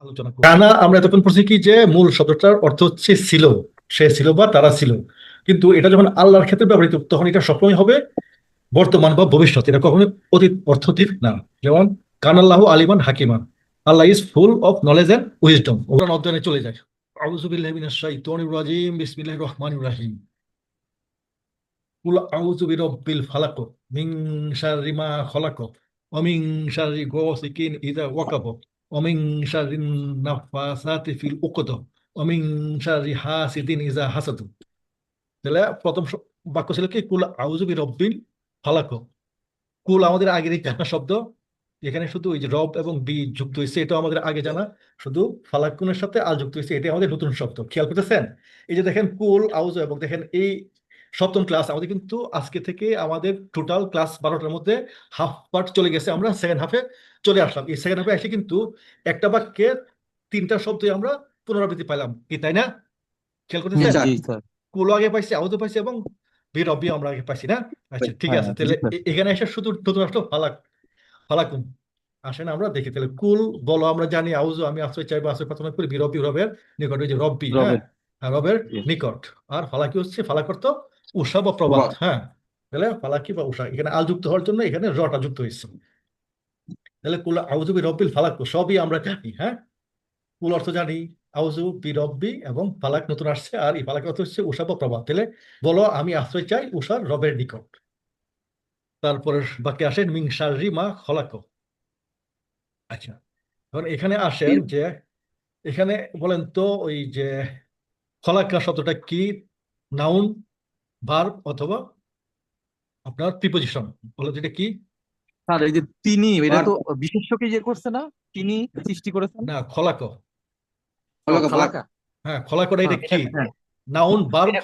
আলোচনা আমরা এতক্ষণ পড়ছি কি যে মূল শব্দটার অর্থ হচ্ছে ছিল সে ছিল বা তারা ছিল কিন্তু এটা যখন আল্লাহর ক্ষেত্রে ব্যবহৃত, তখন এটা সবসময় হবে বর্তমান বা ভবিষ্যৎ। এটা কখনোই অতীত অর্থতীত না। যেমন কানাল্লাহ আলিমান হাকিমান। Allah is full of knowledge and wisdom. ওরা অধ্যয়নে চলে যায়। রাজিম, বিসমিল্লাহির রহমানির রহিম। কুল আউযু বিরাব্বিল ফালাক মিন শাররি মা খলাক, ওয়া শাররিন নাফাসাতি ফিল উকদ ওয়া মিন শাররি হাসিদিন ইযা হাসাদ তাহলে প্রথম বাক্য ছিল কি? কুল আউযু বিরাব্বিল ফালাক। কুল আমাদের আগের জানা শব্দ, এখানে শুধু ওই যে রব এবং বি যুক্ত হয়েছে এটা আমাদের আগে জানা। শুধু ফালাকুনের সাথে আর যুক্ত হয়েছে এটা আমাদের নতুন শব্দ। খেয়াল করতেছেন? এই যে দেখেন কুল আউজ এবং দেখেন এই সপ্তম ক্লাস আমাদের কিন্তু আজকে থেকে আমাদের টোটাল ক্লাস বারোটার মধ্যে হাফ পার্ট চলে গেছে। আমরা সেকেন্ড হাফে চলে আসলাম। এই সেকেন্ড হাফে এসে কিন্তু একটা বাক্যে তিনটা শব্দই আমরা পুনরাবৃত্তি পাইলাম। কি তাই না? খেয়াল স্যার। কুলো আগে পাইছি পাইছি এবং আমরা আগে পাইছি না? আচ্ছা ঠিক হ্যাঁ, আছে তাহলে এখানে এসে শুধু নতুন আসলো ফালাক ফালাকুন আসেন আমরা দেখি তাহলে কুল বলো আমরা জানি আউজু আমি আশ্রয় চাইব আশ্রয় প্রার্থনা করি রবের নিকট ওই যে রব্বি হ্যাঁ? রবের। আর রবের। নিকট। আর ফালাকি হচ্ছে ফালাক অর্থ উষা বা প্রভাত। হ্যাঁ। তাহলে ফালাকি বা উষা এখানে আল যুক্ত হওয়ার জন্য এখানে রটা যুক্ত হয়েছে। তাহলে কুল আউজু বি রব্বিল ফালাক সবই আমরা জানি হ্যাঁ? কুল অর্থ জানি আউজু বি রব্বি এবং ফালাক নতুন আসছে আর এই ফালাক অর্থ হচ্ছে উষা বা প্রভাত তাহলে বলো আমি আশ্রয় চাই উষার রবের নিকট। তারপরে বাকি আসেন মিং শাররি মা খলাক। আচ্ছা এখন এখানে আসেন যে এখানে বলেন তো ওই যে খলাকা শব্দটা কি? নাউন? ভার্ব অথবা আপনার প্রিপোজিশন বলো এটা কি? স্যার এই যে তিনি এটা তো বিশেষ্যকে ইয়ে করছে না তিনি সৃষ্টি করেছেন? না খলাক। খলাকা, হ্যাঁ খলাকটা এটা কি? হ্যাঁ। নাউন ভার্ব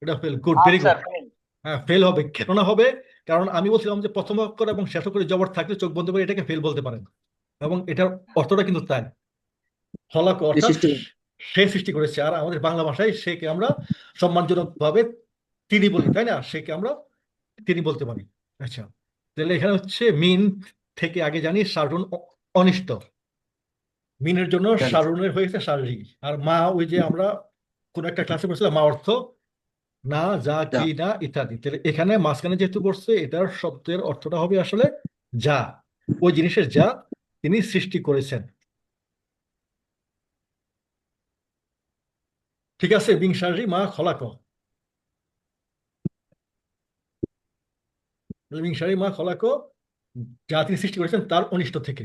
এটা ফেল গুড ভেরি গুড হ্যাঁ ফেল হবে কেন হবে কারণ আমি বলছিলাম যে প্রথম অক্ষর এবং শেষ অক্ষরে জবর থাকলে চোখ বন্ধ করে এটাকে ফেল বলতে পারেন। এবং এটার অর্থটা কিন্তু তাই। ফলাক অর্থাৎ সৃষ্টি- সে সৃষ্টি করেছে আর আমাদের বাংলা ভাষায় সেকে আমরা সম্মানজনক ভাবে তিনি বলি তাই না? সেকে আমরা? তিনি বলতে পারি। আচ্ছা তাহলে এখানে হচ্ছে মিন থেকে আগে জানি সারুন অনিষ্ট। মিনের জন্য জানি। সারুনের হয়েছে শারীরিক। আর মা ওই যে আমরা কোন একটা ক্লাসে পড়ছিলাম মা অর্থ না যা কি না ইত্যাদি। তাহলে এখানে মাঝখানে যেহেতু পড়ছে এটার শব্দের অর্থটা হবে আসলে যা। ওই জিনিসের যা তিনি সৃষ্টি করেছেন। ঠিক আছে বিংশারি মা খলাক বিংশারি মা খলাক, যা তিনি সৃষ্টি করেছেন তার অনিষ্ট থেকে।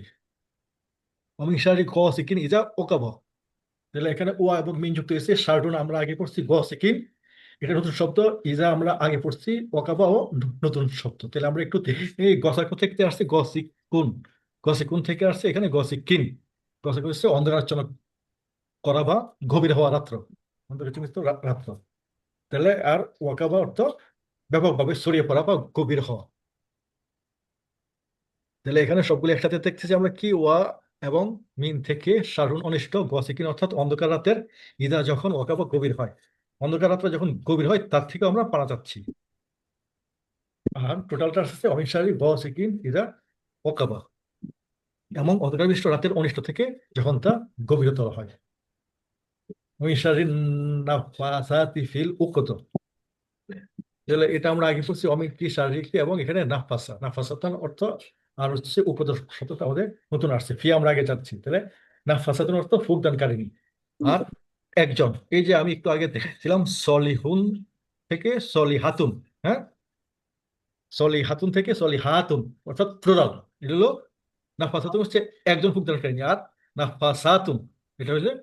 অমিংসারি গ সিকিন ইজা ওকাব। তাহলে এখানে ওয়া এবং মিন যুক্ত হয়েছে শার্টুন আমরা আগে পড়ছি গ সিকিন। এটা নতুন শব্দ, ইজা আমরা আগে পড়ছি, ওকাবা ও নতুন শব্দ। তাহলে আমরা একটু এই গসাকু থেকে আসছে গসিকুন গসিকুন থেকে আসছে এখানে গসিকিন গসাকু হচ্ছে অন্ধকারাচ্ছন্ন করা বা গভীর হওয়া রাত্র। অন্ধকারাচ্ছন্ন রাত্র। তাহলে আর ওয়াকাবা অর্থ ব্যাপকভাবে ছড়িয়ে পড়া বা গভীর হওয়া। তাহলে এখানে সবগুলো একসাথে দেখতেছি আমরা কি, ওয়া এবং মিন থেকে সারুন অনিষ্ট গসিকিন অর্থাৎ অন্ধকার রাতের ইদা যখন ওয়াকাবা গভীর হয়। অন্ধকার রাত্রে যখন গভীর হয়, তার থেকে আমরা পানা যাচ্ছি। আর টোটালটা আসছে অমিনসারি গসিকিন, ইদা ওয়াকাবা এবং অন্ধকার বিষ্ট রাতের অনিষ্ট থেকে যখন তা গভীরতর হয়। অমিনসারি নাফাসাতি ফিল উকত। তাহলে এটা আমরা আগে পড়ছি অমিন কি শারীরিক এবং এখানে নাফাসা। নাফাসাতার অর্থ আর হচ্ছে উপদেশ শব্দটা আমাদের নতুন আসছে। ফি আমরা আগে যাচ্ছি তাহলে নাফাসাতুন অর্থ ফুকদানকারিনী আর একজন, এই যে আমি একটু আগে দেখেছিলাম, সলিহুন থেকে সলিহাতুন হ্যাঁ? সলিহাতুন থেকে সলিহাতুন, অর্থাৎ প্লুরাল এটা হলো না নাফাসাতুন হচ্ছে একজন ফুকদানকারিনী আর না নাফাসাতুন, এটা হচ্ছে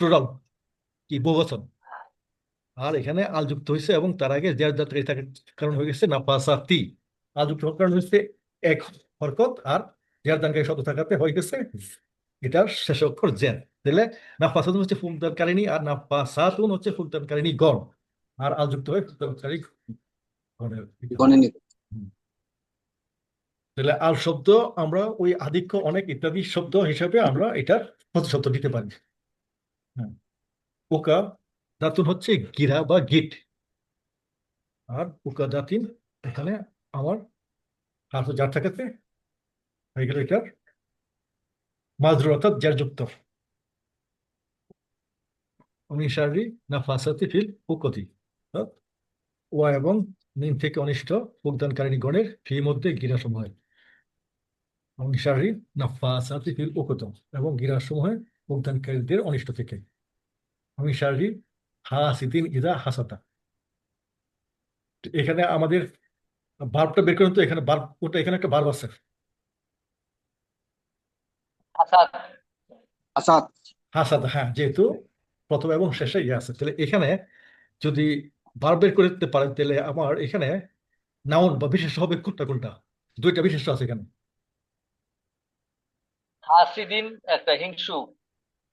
প্লুরাল কি বহুবচন। আর এখানে আল যুক্ত হয়েছে এবং তার আগে জের যাত্রী কারণ হয়ে গেছে নাফাসাতি। আল যুক্ত হওয়ার কারণ হচ্ছে এক হরকত আর জের দানকারী শব্দ থাকাতে হয়ে গেছে। এটার শেষ অক্ষর জের তাহলে নাফাসাতুন হচ্ছে ফুলদানকারিনী আর নাফাসাতুন হচ্ছে ফুলদানকারিনী গণ। আর আল যুক্ত হয়ে ফুলদানকারী তাহলে আল শব্দ আমরা ওই আধিক্য অনেক ইত্যাদি শব্দ হিসাবে আমরা এটার প্রতিশব্দ দিতে পারি। হ্যাঁ ওকা দাতুন হচ্ছে গিরা বা গিট। আর উকা দাতিন এখানে আমার হাফ যার থাকাতে হয়ে গেল এটার মাজরুর অর্থাৎ জেরযুক্ত অমিশারি নাফাসাতি ফিল উকতি অর্থাৎ ওয়া এবং মিন থেকে অনিষ্ট যোগদানকারী গণের ফি মধ্যে গিরাসমূহ। অমিশারি নাফাসাতি ফিল উকত এবং গিরাসমূহে যোগদানকারীদের অনিষ্ট থেকে। অমিশারি হাসিদিন ইদা হাসাতা। এখানে আমাদের বার্বটা বের করেন তো এখানে বার্ব ওটা এখানে একটা বার্ব আছে। আসাদ হাসাদ। হ্যাঁ যেহেতু প্রথম এবং শেষে ইয়ে আছে। তাহলে এখানে যদি বার বের করে দিতে পারেন তাহলে আমার এখানে নাউন বা বিশেষ হবে কোনটা কোনটা? দুইটা বিশেষ আছে এখানে। হাসিদিন একটা হিংসু।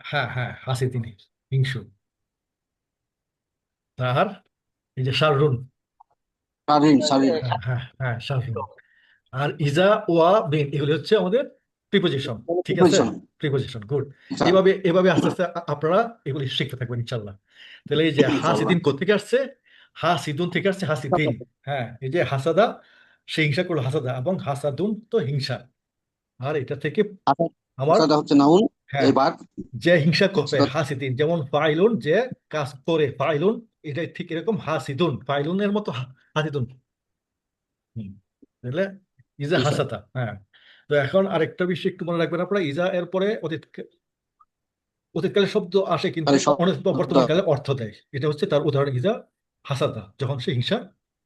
হ্যাঁ হ্যাঁ হাসি তিনি হিংসু। আর এই যে শাররুন শারীন হ্যাঁ হ্যাঁ হ্যাঁ আর ইজা ওয়া বিন এগুলি হচ্ছে আমাদের প্রিপোজিশন ঠিক আছে. প্রিপোজিশন গুড আচ্ছা, এভাবে এভাবে আস্তে আস্তে আপনারা এগুলি শিখতে থাকবেন ইনশাল্লাহ তাহলে এই যে হাসিদিন কোথেকে আসছে? হাসিদুন থেকে আসছে হাসিদিন। হ্যাঁ এই যে হাসাদা সে হিংসা করল হাসাদা এবং হাসাদুন তো হিংসা। আর এটা থেকে আমার আসাদ হচ্ছে নাউন হ্যাঁ যে হিংসা আসাদ। হাসিদিন যেমন ফাইলুন যে কাজ করে ফাইলুন এটা ঠিক এরকম হাসিদুন ফাইলুনের মতো হাসিদুন। তাহলে ইজা। হাসাতা হ্যাঁ। তো এখন আরেকটা বিষয় একটু মনে রাখবেন আপনারা ইজা এর পরে অতীত অতীতকালের শব্দ আসে কিন্তু অনেক বর্তমানকালে অর্থ দেয়। এটা হচ্ছে তার উদাহরণ ইজা হাসাদা যখন সে হিংসা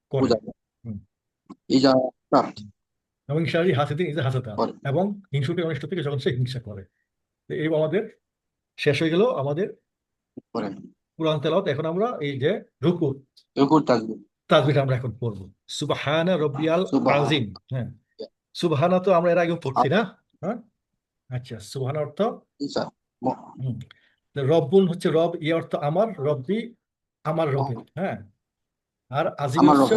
করে। ইজা এবং হিংসারি হাসিদিন ইজা হাসাদা করে। এবং হিংসুকে অনিষ্ট থেকে যখন সে হিংসা করে। তো এই আমাদের শেষ হয়ে গেল আমাদের কোরআন তেলাওয়াত এখন আমরা এই যে রুকু রুকুর তাসবিহ তাসবিহটা আমরা এখন পড়ব। সুবহানা রব্বিয়াল আজিম হ্যাঁ। সুবহানা তো আমরা এর আগে পড়ছি না? হ্যাঁ? আচ্ছা সুবহানা অর্থ? রব্বুন হচ্ছে রব ই অর্থ আমার রব্বি আমার রবের হ্যাঁ। আর আজিম হচ্ছে।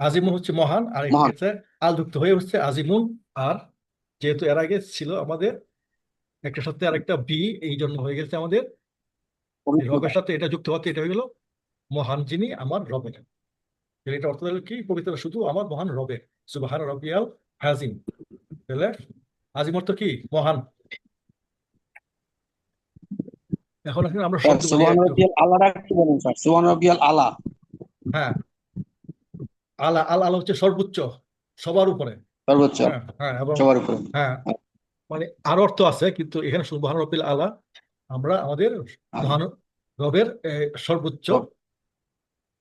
আজিমুন হচ্ছে মহান আর। হচ্ছে আলযুক্ত হয়ে হচ্ছে আজিমুন আর যেহেতু এর আগে ছিল আমাদের একটা সাথে আরেকটা বি এই জন্য হয়ে গেছে আমাদের রবের সাথে এটা যুক্ত হতে এটা হয়ে গেল মহান যিনি আমার রবের। এটা অর্থ হলো কি? পবিত্র শুধু আমার মহান রবের। সুবহান রবিয়াল হাজিম তাহলে আজিম অর্থ কি? মহান। এখন এখন আমরা সুবহান সুবহান রব্বিয়াল আলা। হ্যাঁ। আলা আলা আলা হচ্ছে সর্বোচ্চ সবার উপরে। সর্বোচ্চ হ্যাঁ হ্যাঁ এবং সবার উপরে। হ্যাঁ মানে আরও অর্থ আছে কিন্তু এখানে মহান রবিল আলা আমরা আমাদের মহান রবের সর্বোচ্চ।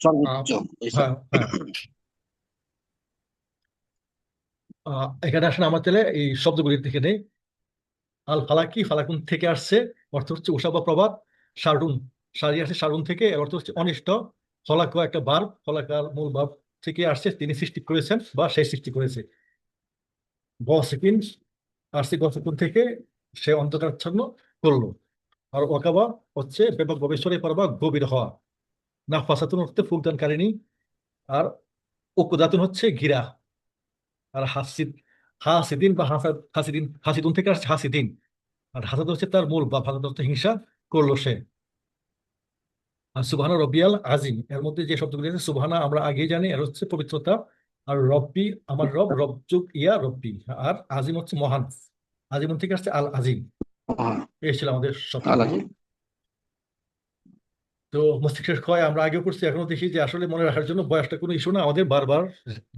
হ্যাঁ হ্যাঁ। এখানে আসলে আমার তাহলে এই শব্দগুলির থেকে নেই। আল ফালাকি ফালাকুন থেকে আসছে অর্থ হচ্ছে উষা বা প্রভাব শারুন সারি আসছে শারুন থেকে অর্থ হচ্ছে অনিষ্ট। ফলাক একটা বার ফলাকার মূল ভাব থেকে আসছে তিনি সৃষ্টি করেছেন বা সে সৃষ্টি করেছে। গসিকিন আসছে গসিকুন থেকে সে অন্ধকারাচ্ছন্ন করল। আর ওয়াকাবা হচ্ছে ব্যাপকভাবে সরে পড়া বা গভীর হওয়া। নাফাসাতুন হচ্ছে ফুকদানকারিনী আর উকুদাতুন হচ্ছে ঘিরা আর হাসিদ হাসিদিন বা হাসাদ হাসিদিন হাসিদুন থেকে আসছে হাসিদিন। আর হাসাদ হচ্ছে তার মূল বা ভাষা হচ্ছে হিংসা করল সে। আর সুবহানা রব্বিয়াল আজিম। এর মধ্যে যে শব্দগুলি আছে, সুবহানা আমরা আগেই জানি, এর হচ্ছে পবিত্রতা। আর রব্বি আমার রব রবযুগ ইয়া রব্বি। আর আজিম হচ্ছে মহান। আজিম থেকে আসছে আল আজিম মহান। এই ছিল আমাদের শব্দগুলো তো মস্তিষ্কের ক্ষয় আমরা আগেও করছি এখনও দেখি যে আসলে মনে রাখার জন্য বয়সটা কোনো ইস্যু না আমাদের বারবার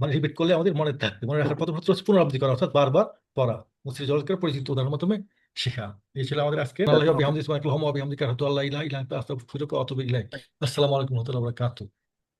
মানে রিপিট করলে আমাদের মনে থাকবে। মনে রাখার প্রথম হচ্ছে পুনরাবৃত্তি করা অর্থাৎ বারবার পড়া। মস্তিষ্ক জগৎকে পরিচিত উদাহরণের মাধ্যমে শেখা। এই ছিল আমাদের আজকে। আল্লাহ। বিহামদি সুবহানাল্লাহ ওয়া বিহামদিকা আশহাদু আল্লা ইলাহা ইল্লা আনতা আস্তাগফিরুকা ওয়া আতুবু ইলাইক আসসালামু আলাইকুম ওয়া রাহমাতুল্লাহি ওয়া বারাকাতুহু।